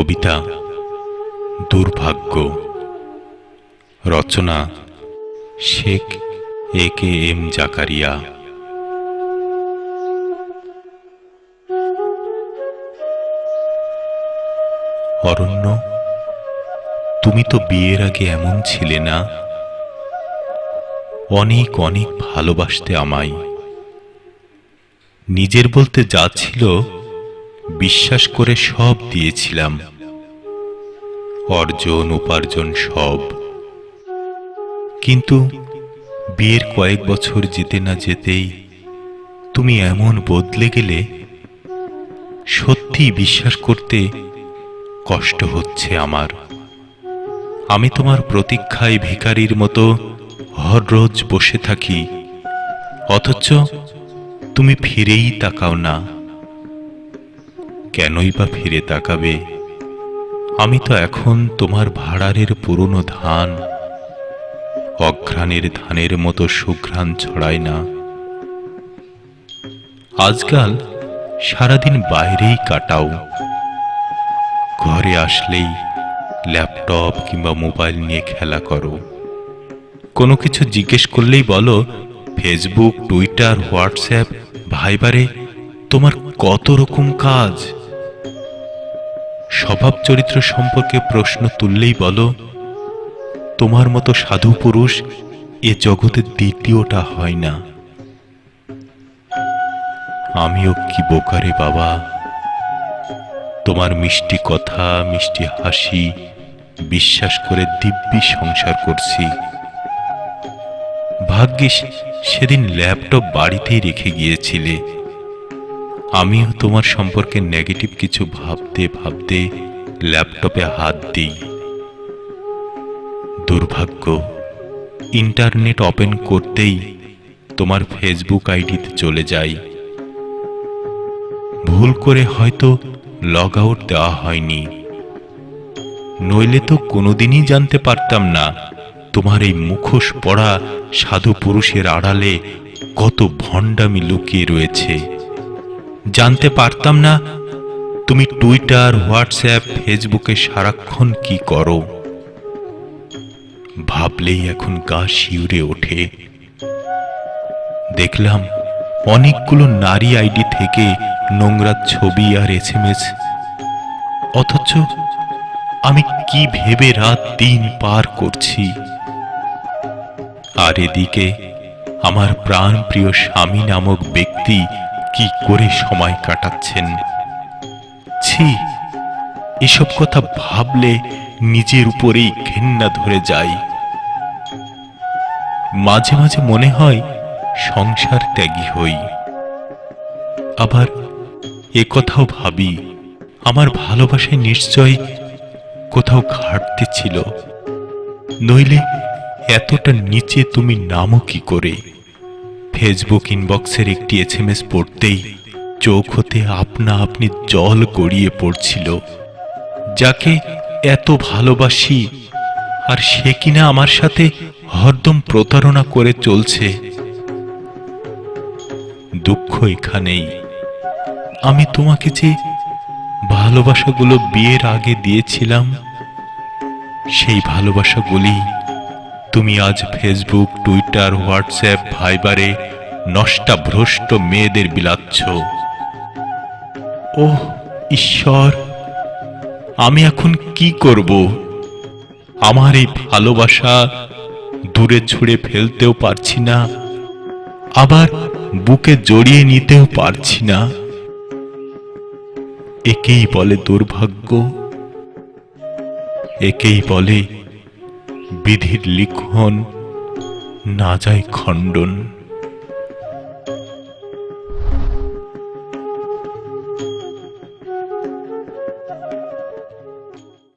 কবিতা, দুর্ভাগ্য। রচনা, Sheikh A K M Zakaria. অরণ্য, তুমি তো বিয়ের আগে এমন ছিলে না? অনেক অনেক ভালোবাসতে আমায়। নিজের বলতে যা ছিল বিশ্বাস করে সব দিয়েছিলাম। অর্জন, উপার্জন সব। কিন্তু বিয়ের কয়েক বছর যেতে না যেতেই তুমি এমন বদলে গেলে সত্যি বিশ্বাস করতে কষ্ট হচ্ছে আমার। আমি তোমার প্রতীক্ষায় ভিখারির মতো হররোজ বসে থাকি, অথচ তুমি ফিরেই তাকাও না। কেনই বা ফিরে তাকাবে? আমি তো এখন তোমার ভাড়ারের পুরনো ধান, অঘ্রাণের ধানের মতো সুঘ্রাণ ছড়ায় না। আজকাল সারাদিন বাইরেই কাটাও। ঘরে আসলেই ল্যাপটপ কিংবা মোবাইল নিয়ে খেলা করো। কোনো কিছু জিজ্ঞেস করলেই বলো, ফেসবুক, টুইটার, হোয়াটসঅ্যাপ, ভাইবারে তোমার কত রকম কাজ? স্বভাব চরিত্র সম্পর্কে প্রশ্ন তুললেই বলো, তোমার মতো সাধু পুরুষ এ জগতে দ্বিতীয়টা হয় না। আমিও কি বোকারে বাবা? তোমার মিষ্টি কথা, মিষ্টি হাসি, বিশ্বাস করে দিব্যি সংসার করছি। ভাগ্যিস সেদিন ল্যাপটপ বাড়িতেই রেখে গিয়েছিলে। আমিও তোমার সম্পর্কে নেগেটিভ কিছু ভাবতে ভাবতে ল্যাপটপে হাত দিই। দুর্ভাগ্য ইন্টারনেট ওপেন করতেই তোমার ফেসবুক আইডিতে চলে যাই। ভুল করে হয়তো লগ আউট দেওয়া হয়নি। নইলে তো কোনোদিনই জানতে পারতাম না তোমার এই মুখোশ পড়া সাধু পুরুষের আড়ালে কত ভণ্ডামি লুকিয়ে রয়েছে। জানতে পারতাম না, তুমি টুইটার হোয়াটসঅ্যাপ ফেসবুকে সারাক্ষণ কি করো। ভাবলেই এখন গা শিউরে ওঠে। দেখলাম অনেকগুলো নারী আইডি থেকে নোংরা ছবি আর এসএমএস অথচ আমি কি ভেবে রাত দিন পার করছি। আর এদিকে আমার প্রাণ প্রিয় স্বামী নামক ব্যক্তি কি করে সময় কাটাচ্ছেন? ছি, এসব কথা ভাবলে নিজের উপরেই ঘেন্না ধরে যায়। মাঝে মাঝে মনে হয় সংসার ত্যাগী হই। আবার কথাও ভাবি, আমার ভালোবাসায় নিশ্চয় কোথাও ঘাটতি ছিল। নইলে এতটা নিচে তুমি নামও কি করে? ফেসবুক ইনবক্সের একটি এসএমএস পড়তেই চোখ হতে আপনা আপনি জল গড়িয়ে পড়ছিল। যাকে এত ভালোবাসি, আর সে কিনা আমার সাথে হরদম প্রতারণা করে চলছে। দুঃখ এখানেই। আমি তোমাকে যে ভালোবাসাগুলো বিয়ের আগে দিয়েছিলাম, সেই ভালোবাসাগুলি তুমি আজ ফেসবুক টুইটার হোয়াটসঅ্যাপ ভাইবারে নষ্টা ভ্রষ্ট মেয়েদের বিলাচ্ছ। ওহ, ঈশ্বর, আমি এখন কি করব? আমার এই ভালোবাসা দূরে ছুঁড়ে ফেলতেও পারছি না, আবার বুকে জড়িয়ে নিতেও পারছি না। একেই বলে দুর্ভাগ্য, একেই বলে বিধির লিখন না যায় খণ্ডন।